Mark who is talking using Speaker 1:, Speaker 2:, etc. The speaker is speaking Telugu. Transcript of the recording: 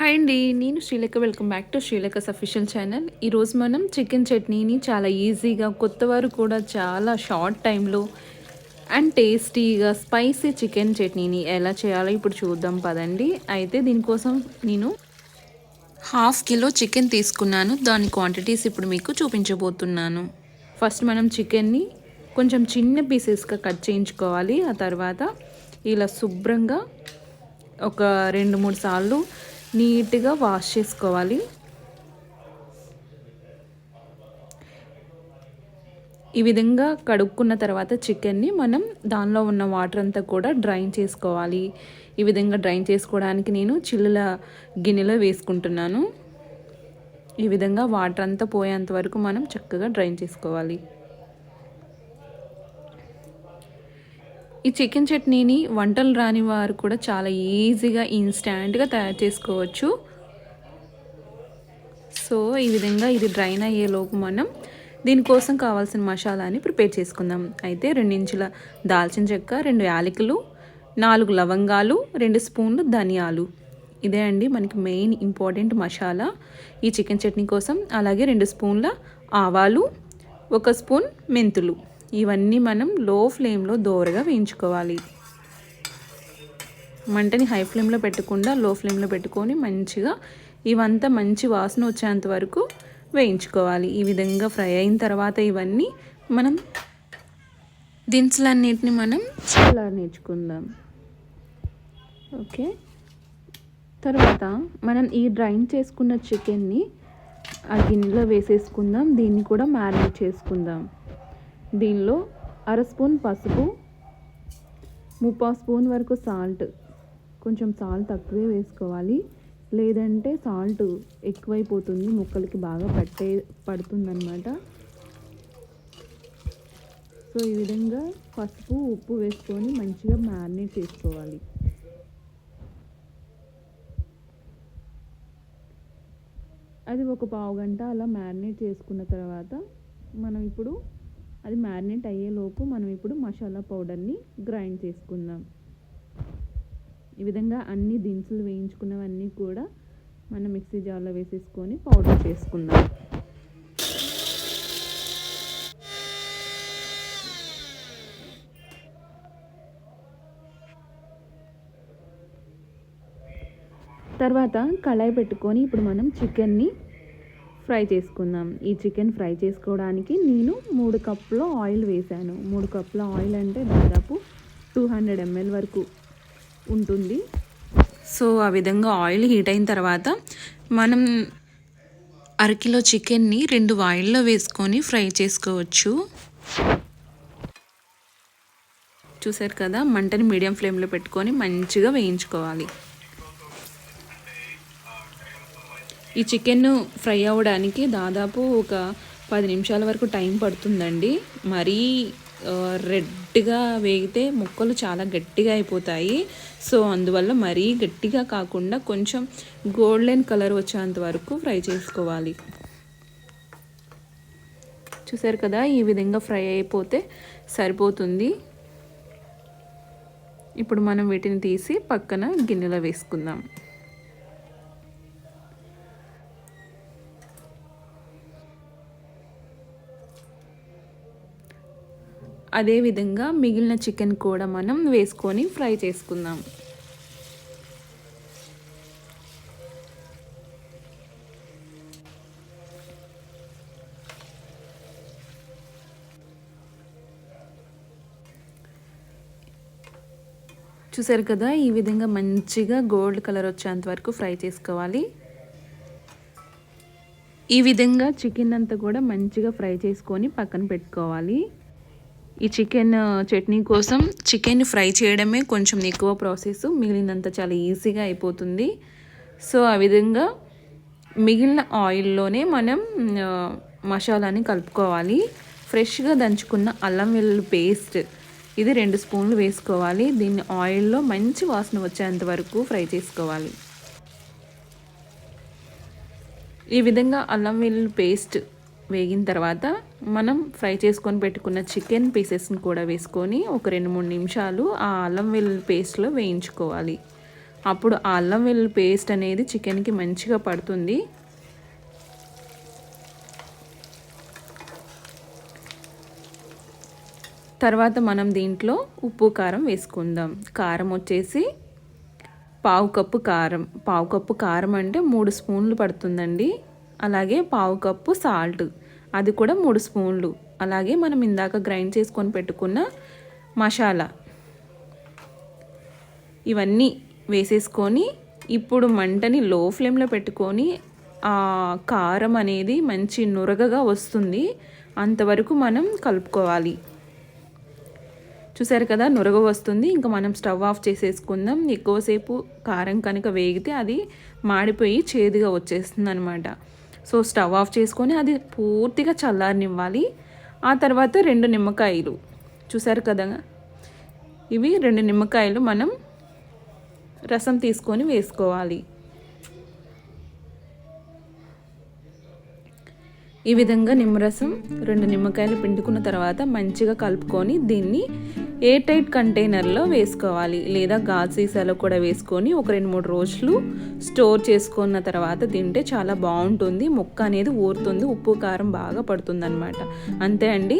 Speaker 1: హాయ్ అండి నేను Srilekha welcome back to Srilekha's official channel ఈరోజు మనం చికెన్ చట్నీని చాలా ఈజీగా కొత్త వారు కూడా చాలా షార్ట్ టైంలో అండ్ టేస్టీగా స్పైసీ చికెన్ చట్నీని ఎలా చేయాలో ఇప్పుడు చూద్దాం పదండి. అయితే దీనికోసం నేను హాఫ్ కిలో చికెన్ తీసుకున్నాను. దాని క్వాంటిటీస్ ఇప్పుడు మీకు చూపించబోతున్నాను. ఫస్ట్ మనం చికెన్ని కొంచెం చిన్న పీసెస్గా కట్ చేయించుకోవాలి. ఆ తర్వాత ఇలా శుభ్రంగా ఒక రెండు మూడు సార్లు నీట్గా వాష్ చేసుకోవాలి. ఈ విధంగా కడుక్కున్న తర్వాత చికెన్ని మనం దానిలో ఉన్న వాటర్ అంతా కూడా డ్రైన్ చేసుకోవాలి. ఈ విధంగా డ్రైన్ చేసుకోవడానికి నేను చిల్లుల గిన్నెలో వేసుకుంటున్నాను. ఈ విధంగా వాటర్ అంతా పోయేంత వరకు మనం చక్కగా డ్రైన్ చేసుకోవాలి. ఈ చికెన్ చట్నీని వంటలు రాని వారు కూడా చాలా ఈజీగా ఇన్స్టాంట్గా తయారు చేసుకోవచ్చు. సో ఈ విధంగా ఇది డ్రైన్ అయ్యేలోపు మనం దీనికోసం కావాల్సిన మసాలాని ప్రిపేర్ చేసుకుందాం. అయితే రెండించుల దాల్చిన చెక్క రెండు యాలకులు నాలుగు లవంగాలు రెండు స్పూన్లు ధనియాలు. ఇదే అండి మనకి మెయిన్ ఇంపార్టెంట్ మసాలా. ఈ చికెన్ చట్నీ కోసం అలాగే రెండు స్పూన్ల ఆవాలు ఒక స్పూన్ మెంతులు. ఇవన్నీ మనం లో ఫ్లేమ్లో దోరగా వేయించుకోవాలి. మంటని హై ఫ్లేమ్లో పెట్టకుండా లో ఫ్లేమ్లో పెట్టుకొని మంచిగా ఇవంతా మంచి వాసన వచ్చేంత వరకు వేయించుకోవాలి. ఈ విధంగా ఫ్రై అయిన తర్వాత ఇవన్నీ మనం దినుసులన్నిటిని మనం నేర్చుకుందాం. ఓకే? తర్వాత మనం ఈ డ్రైన్ చేసుకున్న చికెన్ని ఆ గిన్నెలో వేసేసుకుందాం. దీన్ని కూడా మ్యారినేట్ చేసుకుందాం. దీనిలో అర స్పూన్ పసుపు ముప్పా స్పూన్ వరకు సాల్ట్. కొంచెం సాల్ట్ తక్కువే వేసుకోవాలి. లేదంటే సాల్ట్ ఎక్కువైపోతుంది ముక్కలకి బాగా పట్టే పడుతుందన్నమాట. సో ఈ విధంగా పసుపు ఉప్పు వేసుకొని మంచిగా మ్యారినేట్ చేసుకోవాలి. అది ఒక పావు గంట అలా మ్యారినేట్ చేసుకున్న తర్వాత మనం ఇప్పుడు అది మ్యారినేట్ అయ్యేలోపు మనం ఇప్పుడు మసాలా పౌడర్ని గ్రైండ్ చేసుకుందాం. ఈ విధంగా అన్ని దినుసులు వేయించుకున్నవన్నీ కూడా మనం మిక్సీ జార్లో వేసేసుకొని పౌడర్ చేసుకుందాం. తర్వాత కళాయి పెట్టుకొని ఇప్పుడు మనం చికెన్ని ఫ్రై చేసుకుందాం. ఈ చికెన్ ఫ్రై చేసుకోవడానికి నేను మూడు కప్పుల ఆయిల్ వేశాను మూడు కప్పుల ఆయిల్ అంటే దాదాపు టూ హండ్రెడ్ ఎంఎల్ వరకు ఉంటుంది. సో ఆ విధంగా ఆయిల్ హీట్ అయిన తర్వాత మనం అరకిలో చికెన్ని రెండు ఆయిల్లో వేసుకొని ఫ్రై చేసుకోవచ్చు. చూసారు కదా? మంటని మీడియం ఫ్లేమ్లో పెట్టుకొని మంచిగా వేయించుకోవాలి. ఈ చికెన్ ఫ్రై అవ్వడానికి దాదాపు ఒక పది నిమిషాల వరకు టైం పడుతుందండి. మరీ రెడ్గా వేగితే ముక్కలు చాలా గట్టిగా అయిపోతాయి. సో అందువల్ల మరీ గట్టిగా కాకుండా కొంచెం గోల్డెన్ కలర్ వచ్చేంత వరకు ఫ్రై చేసుకోవాలి. చూసారు కదా ఈ విధంగా ఫ్రై అయిపోతే సరిపోతుంది. ఇప్పుడు మనం వీటిని తీసి పక్కన గిన్నెలో వేసుకుందాం. అదేవిధంగా మిగిలిన చికెన్ కూడా మనం వేసుకొని ఫ్రై చేసుకుందాం. చూసారు కదా ఈ విధంగా మంచిగా గోల్డ్ కలర్ వచ్చేంత వరకు ఫ్రై చేసుకోవాలి. ఈ విధంగా చికెన్ అంతా కూడా మంచిగా ఫ్రై చేసుకొని పక్కన పెట్టుకోవాలి. ఈ చికెన్ చట్నీ కోసం చికెన్ ఫ్రై చేయడమే కొంచెం ఎక్కువ ప్రాసెస్. మిగిలినంత చాలా ఈజీగా అయిపోతుంది. సో ఆ విధంగా మిగిలిన ఆయిల్లోనే మనం మసాలాని కలుపుకోవాలి. ఫ్రెష్గా దంచుకున్న అల్లం వెల్లుల్లి పేస్ట్ ఇది రెండు స్పూన్లు వేసుకోవాలి. దీన్ని ఆయిల్లో మంచి వాసన వచ్చేంత వరకు ఫ్రై చేసుకోవాలి. ఈ విధంగా అల్లం వెల్లుల్లి పేస్ట్ వేగిన తర్వాత మనం ఫ్రై చేసుకొని పెట్టుకున్న చికెన్ పీసెస్ని కూడా వేసుకొని ఒక రెండు మూడు నిమిషాలు ఆ అల్లం వెల్లుల్లి పేస్ట్లో వేయించుకోవాలి. అప్పుడు ఆ అల్లం వెల్లుల్లి పేస్ట్ అనేది చికెన్కి మంచిగా పడుతుంది. తర్వాత మనం దీంట్లో ఉప్పు కారం వేసుకుందాం. కారం వచ్చేసి పావు కప్పు కారం. పావు కప్పు కారం అంటే మూడు స్పూన్లు పడుతుందండి. అలాగే పావు కప్పు సాల్ట్. అది కూడా మూడు స్పూన్లు. అలాగే మనం ఇందాక గ్రైండ్ చేసుకొని పెట్టుకున్న మసాలా. ఇవన్నీ వేసేసుకొని ఇప్పుడు మంటని లో ఫ్లేమ్లో పెట్టుకొని ఆ కారం అనేది మంచి నురగగా వస్తుంది. అంతవరకు మనం కలుపుకోవాలి. చూసారు కదా నురగ వస్తుంది. ఇంకా మనం స్టవ్ ఆఫ్ చేసేసుకుందాం. ఎక్కువసేపు కారం కనుక వేగితే అది మాడిపోయి చేదుగా వచ్చేస్తుంది అనమాట సో స్టవ్ ఆఫ్ చేసుకొని అది పూర్తిగా చల్లారనివ్వాలి. ఆ తర్వాత రెండు నిమ్మకాయలు. చూసారు కదా? ఇవి రెండు నిమ్మకాయలు మనం రసం తీసుకొని వేసుకోవాలి. ఈ విధంగా నిమ్మరసం రెండు నిమ్మకాయలు పిండుకున్న తర్వాత మంచిగా కలుపుకొని దీన్ని ఎయిర్ టైట్ కంటైనర్లో వేసుకోవాలి. లేదా గాజు సీసాలో కూడా వేసుకొని ఒక రెండు మూడు రోజులు స్టోర్ చేసుకున్న తర్వాత తింటే చాలా బాగుంటుంది. ముక్క అనేది ఊరుతుంది ఉప్పు కారం బాగా పడుతుంది అనమాట అంతే అండి?